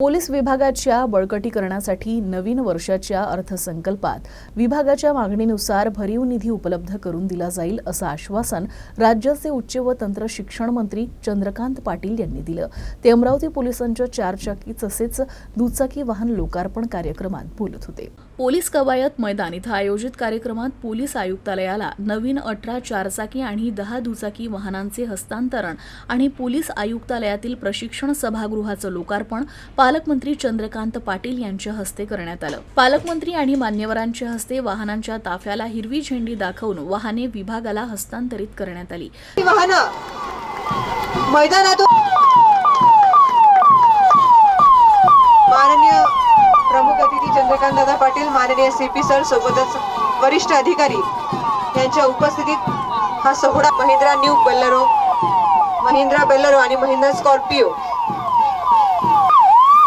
Police विभागाच्या बळकटीकरणासाठी नवीन वर्षाच्या अर्थसंकल्पात विभागाच्या मागणीनुसार भरीव निधी उपलब्ध करून दिला जाईल असं आश्वासन राज्याचे उच्च व तंत्र शिक्षण मंत्री चंद्रकांत पाटील यांनी दिलं. ते अमरावती पोलिसांच्या चारचाकी तसेच दुचाकी वाहन लोकार्पण कार्यक्रमात बोलत होते. पोलीस कवायत मैदान इथं आयोजित कार्यक्रमात पोलीस आयुक्तालयाला नवीन अठरा चारचाकी आणि दहा दुचाकी वाहनांचे हस्तांतरण आणि पोलीस आयुक्तालयातील प्रशिक्षण सभागृहाचं लोकार्पण पालकमंत्री चंद्रकांत पाटील यांच्या हस्ते करण्यात आलं. पालकमंत्री आणि मान्यवरांच्या हस्ते वाहनांच्या ताफ्याला हिरवी झेंडी दाखवून वाहने विभागाला हस्तांतरित करण्यात आली. मैदानातून माननीय प्रमुख अतिथी Chandrakant Dada Patil C CP sir सोबतच वरिष्ठ अधिकारी यांच्या उपस्थितीत हा सोहळा Mahindra new Bolero Mahindra Bolero आणि महिंद्रा स्कॉर्पिओ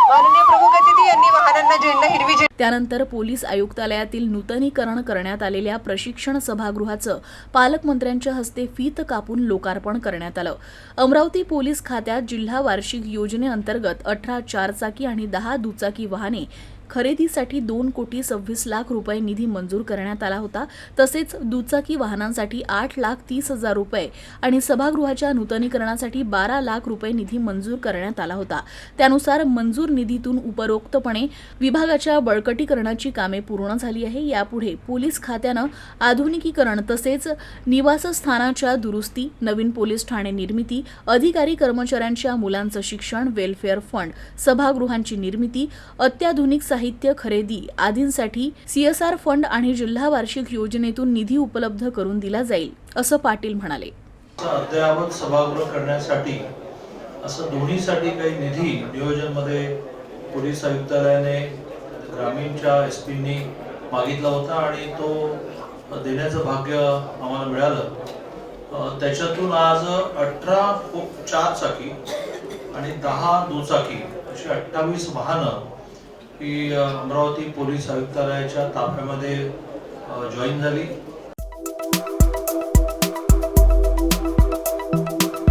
माननीय प्रमुख अतिथी यांनी झेंडा हिरवी त्यानंतर पोलीस आयुक्तालयातील नूतनीकरण करण्यात आलेल्या प्रशिक्षण सभागृहाचं पालकमंत्र्यांच्या हस्ते फीत कापून लोकार्पण करण्यात आलं. अमरावती पोलीस खात्यात जिल्हा वार्षिक योजनेअंतर्गत अठरा चारचाकी आणि दहा दुचाकी वाहने खरेदीसाठी दोन कोटी सव्वीस लाख रुपये निधी मंजूर करण्यात आला होता. तसेच दुचाकी वाहनांसाठी आठ लाख तीस हजार रुपये आणि सभागृहाच्या नूतनीकरणासाठी बारा लाख रुपये निधी मंजूर करण्यात आला होता. त्यानुसार मंजूर निधीतून उपरोक्तपणे विभागाच्या बळकटीकरणाची कामे पूर्ण झाली आहे. यापुढे पोलीस खात्यानं आधुनिकीकरण तसेच निवासस्थानाच्या दुरुस्ती नवीन पोलीस ठाणे निर्मिती अधिकारी कर्मचाऱ्यांच्या मुलांचं शिक्षण वेलफेअर फंड सभागृहांची निर्मिती अत्याधुनिक साहित्य खरेदी आदींसाठी सीएसआर फंड आणि जिल्हा वार्षिक योजनेतून निधी उपलब्ध करून दिला जाईल असं पाटील म्हणाले. अद्ययावत सभागृह करण्यासाठी असं दोन्हीसाठी काही निधी नियोजनमध्ये पोलीस आयुक्तालयाने ग्रामीणच्या एस पीनी मागितला होता आणि तो देण्याचं भाग्य आम्हाला मिळालं. त्याच्यातून आज अठरा चार चाकी आणि दहा दुचाकी अशी अठ्ठावीस वाहनं ही अमरावती पोलीस आयुक्तालयाच्या ताफ्यामध्ये जॉईन झाली.